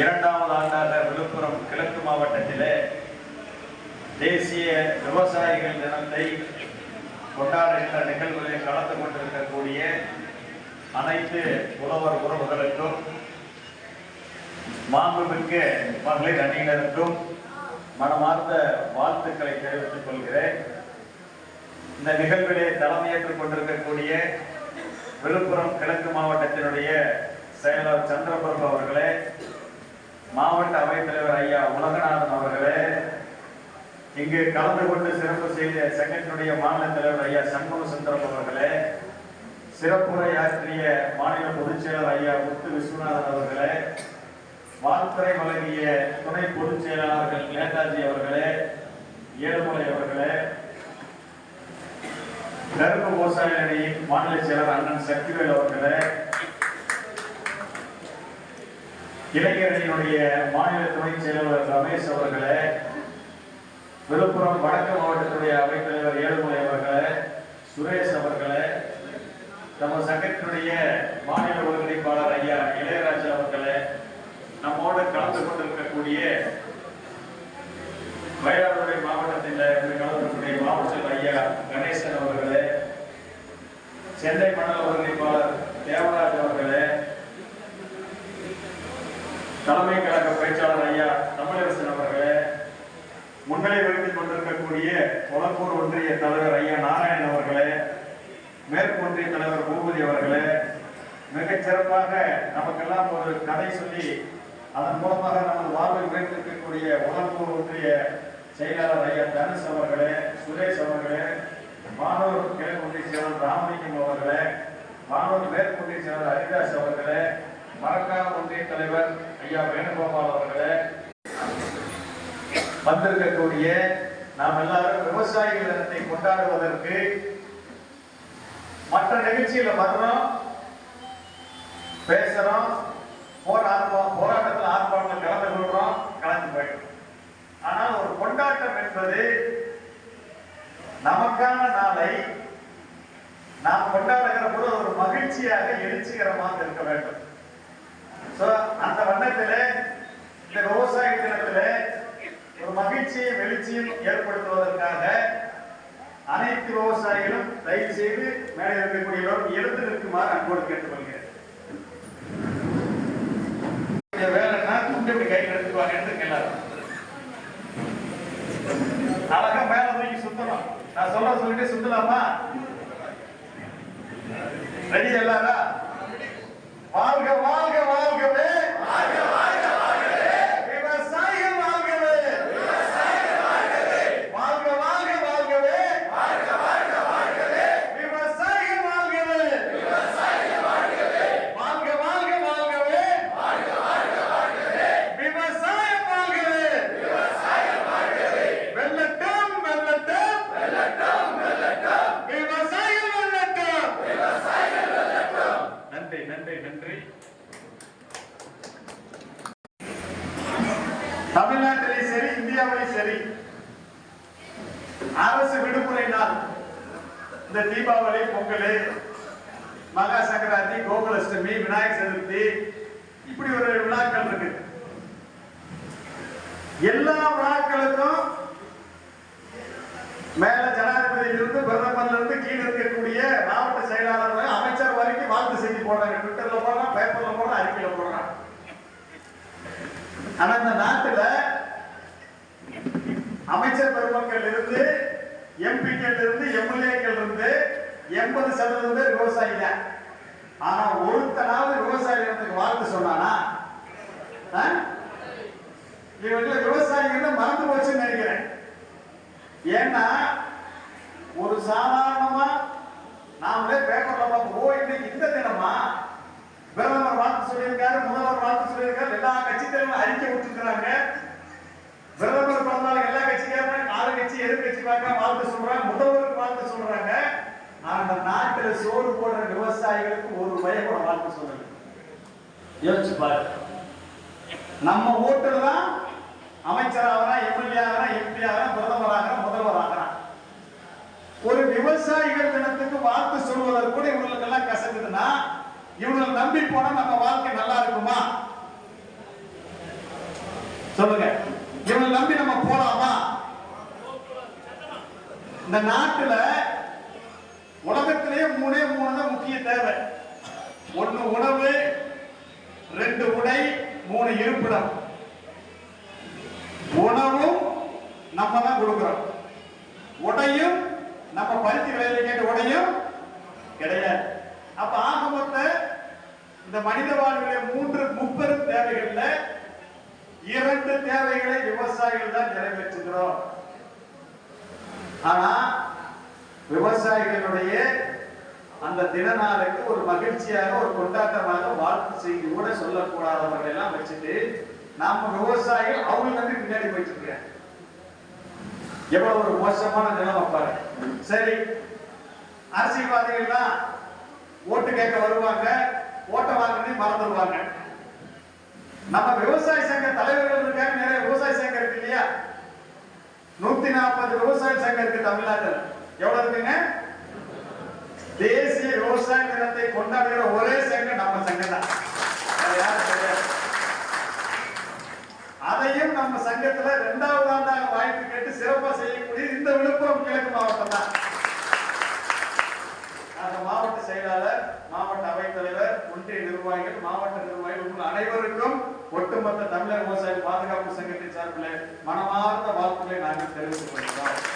இரண்டாவது ஆண்டாக விழுப்புரம் கிழக்கு மாவட்டத்திலே தேசிய விவசாயிகள் தினத்தை கொண்டாடுகின்ற நிகழ்வுகளில் கலந்து கொண்டிருக்கக்கூடிய அனைத்து உழவர் உறவுகளுக்கும் மாண்புமிக்க மகளிர் அணியினருக்கும் மனமார்ந்த வாழ்த்துக்களை தெரிவித்துக் கொள்கிறேன். இந்த நிகழ்விலே தலைமையேற்றுக் கொண்டிருக்கக்கூடிய விழுப்புரம் கிழக்கு மாவட்டத்தினுடைய செயலர் சந்திரபிரபு அவர்களே மாவட்ட அவைத்தலைவர் ஐயா உலகநாதன் அவர்களே இங்கு கலந்து கொண்டு சிறப்பு செய்த செங்கத்தினுடைய மாநில தலைவர் ஐயா சண்முக சுந்தரம் அவர்களே சிறப்புரையாற்றிய மாநில பொதுச் செயலர் ஐயா முத்து விஸ்வநாதன் அவர்களே வாழ்த்துறை வழங்கிய துணை பொதுச் செயலாளர்கள் நேதாஜி அவர்களே ஏழுமலை அவர்களே கருப்பு விவசாய மாநில செயலர் அண்ணன் சக்திவேல் அவர்களே இளைஞர்களினுடைய மாநில துணை செயலாளர் ரமேஷ் அவர்களே விழுப்புரம் வடக்கு மாவட்டத்துடைய அவைத்தலைவர் ஏழுமலை அவர்களை சுரேஷ் அவர்களே நம்ம சங்கத்தினுடைய மாநில ஒருங்கிணைப்பாளர் ஐயா இளையராஜா அவர்களே நம்மோடு கலந்து கொண்டிருக்கக்கூடிய மயிலாடுதுறை மாவட்டத்தில் கலந்துக்கூடிய மாவட்ட ஐயா கணேசன் அவர்களே சென்னை மண்டல ஒருங்கிணைப்பாளர் புகழை வகித்துக் கொண்டிருக்கக்கூடிய கொளப்பூர் ஒன்றிய தலைவர் ஐயா நாராயணன் அவர்களே மேற்கு ஒன்றிய தலைவர் பூபதி அவர்களே மிகச் சிறப்பாக நமக்கெல்லாம் ஒரு கதை சொல்லி அதன் மூலமாக நமது வாழ்வை உயர்த்திருக்கக்கூடிய உலகூர் ஒன்றிய செயலாளர் ஐயா தனுஷ் அவர்களே சுரேஷ் அவர்களே மாணவர் கிழக்கு ஒன்றிய ராமலிங்கம் அவர்களே மாணவர் மேற்கு ஒன்றிய செயலாளர் ஹரிதாஸ் அவர்களே மரக்காண ஒன்றிய தலைவர் ஐயா வேணுகோபால் அவர்களே வந்திருக்கக்கூடிய நாம் எல்லாரும் விவசாயிகள் தினத்தை கொண்டாடுவதற்கு மற்ற நிகழ்ச்சியில வர்றோம் பேசுறோம் போராடுறோம் போராட்டத்தில் ஆர்ப்பாட்டத்தில் கலந்து கொள்றோம் கலந்து போயிடும் ஆனால் ஒரு கொண்டாட்டம் என்பது நமக்கான நாளை நாம் கொண்டாடுகிற போது ஒரு மகிழ்ச்சியாக எழுச்சிகரமாக இருக்க வேண்டும். அந்த வண்ணத்தில் இந்த மகிழ்ச்சியும் வெளிச்சியும் ஏற்படுத்துவதற்காக அனைத்து விவசாயிகளும் தயவு செய்து மேலே இருக்கக்கூடியவரும் எழுந்து நிற்குமாறு அன்போடு கேட்டுக்கொள்கிறேன். வேலைன்னா துண்டு இப்படி கையில் எடுத்துக்குவாங்க எடுத்துக்க எல்லாரும். அழகா மேல தூக்கி சுத்தணும். நான் சொல்ல சொல்லிட்டு சுத்தலாமா? சரி. அரசு விடுமுறை நாள். இந்த தீபாவளி பொங்கல் மகா சங்கராந்தி கோகுலஷ்டமி விநாயகர் சதுர்த்தி இப்படி ஒரு விழாக்கள் இருக்கு. எல்லா விழாக்களுக்கும் மேல ஜனாதிபதியில இருந்து பிரதமர்ல இருந்து கீழே இருக்கக்கூடிய மாவட்ட செயலாளர்கள் அமைச்சர் வரைக்கும் வாழ்த்து செய்தி போடுறாங்க. ட்விட்டர்ல போடுறான் பேப்பர்ல போடுறான் அறிக்கையில போடுறான். ஆனா இந்த நாட்டுல அமைச்சர் பெருமக்கள் இருந்து எம்பிக்கள் இருந்து எம்எல்ஏக்கள் இருந்து எண்பது சதவீதம் பேர் விவசாயி தான் ஆனா ஒருத்தனாவது விவசாய வாழ்த்து சொன்னானா? ஆ? விவசாயிகள் மறந்து போச்சுன்னு நினைக்கிறேன். ஏன்னா ஒரு சாதாரணமா நாமளே பேப்பர்ல பார்ப்போம் ஓ இன்னைக்கு இந்த தினமா? பிரதமர் வாழ்த்து சொல்லியிருக்காரு முதல்வர் வாழ்த்து சொல்லியிருக்காரு எல்லா கட்சி தலைவரும் அறிக்கை விட்டுருக்கிறாங்க பிரதமர் எதிர்கட்சி பார்க்க வாழ்த்து சொல்றாங்க முதல்வருக்கு வாழ்த்து சொல்றாங்க. அந்த நாட்டில் சோறு போடுற விவசாயிகளுக்கு ஒரு ரூபாய் கூட வாழ்த்து சொல்லல. யோசிச்சு பாரு. நம்ம ஓட்டுல தான் அமைச்சர் ஆகிறான் எம்எல்ஏ ஆகிறான் எம்பி ஆகிறான் பிரதமர் ஆகிறான் முதல்வர் ஆகிறான் ஒரு விவசாயிகள் தினத்துக்கு வாழ்த்து சொல்வதற்கு கூட இவங்களுக்கு எல்லாம் கசக்குதுன்னா இவங்களை நம்பி போனா நம்ம வாழ்க்கை இந்த நாட்டுல உலகத்திலேயே மூணே மூணு தான் முக்கிய தேவை. ஒண்ணு உணவு ரெண்டு உடை மூணு இருப்பிடம். உணவும் நம்ம தான் கொடுக்கிறோம். உடையும் நம்ம பருத்தி விலையில கேட்ட உடையும் கிடையாது. அப்ப ஆக மொத்த இந்த மனித வாழ்வுடைய மூன்று முப்பெரும் தேவைகள்ல இரண்டு தேவைகளை விவசாயிகள் தான் நிறைவேற்றுகிறோம். ஆனா விவசாயிகளுடைய அந்த தினநாளுக்கு ஒரு மகிழ்ச்சியாக ஒரு கொண்டாட்டமாக வாழ்த்து செய்தி கூட சொல்லக்கூடாதவர்கள் எல்லாம் வச்சுட்டு நாம விவசாயிகள் அவங்களுக்கு வந்து பின்னாடி போயிட்டு இருக்காங்க எவ்வளவு ஒரு மோசமான நிலைமை பாரு. சரி அரசியல்வாதிகள்லாம் ஓட்டு கேட்க வருவாங்க ஓட்ட வாங்கினே மறந்துடுவாங்க. நம்ம விவசாய சங்க தலைவர்கள் இருக்காங்க நிறைய விவசாய சங்கம் இருக்கு இல்லையா? நூத்தி நாற்பது விவசாய சங்கம் இருக்கு தமிழ்நாட்டில். எவ்வளவு இருக்குங்க? தேசிய விவசாய தினத்தை கொண்டாடுகிற ஒரே சங்கம் நம்ம சங்கம் தான். அதையும் நம்ம சங்கத்துல இரண்டாவது ஆண்டாக வாய்ப்பு கேட்டு சிறப்பா செய்யக்கூடிய இந்த விழுப்புரம் கிழக்கு மாவட்டம் தான். அந்த மாவட்ட செயலாளர் மாவட்ட அவைத்தலைவர் ஒன்றிய நிர்வாகிகள் மாவட்ட நிர்வாகிகள் உங்கள் அனைவருக்கும் ஒட்டுமொத்த தமிழக விவசாய பாதுகாப்பு சங்கத்தின் சார்பில் மனமார்ந்த வாழ்த்துக்களை நாங்கள் தெரிவித்துக் கொள்கிறோம்.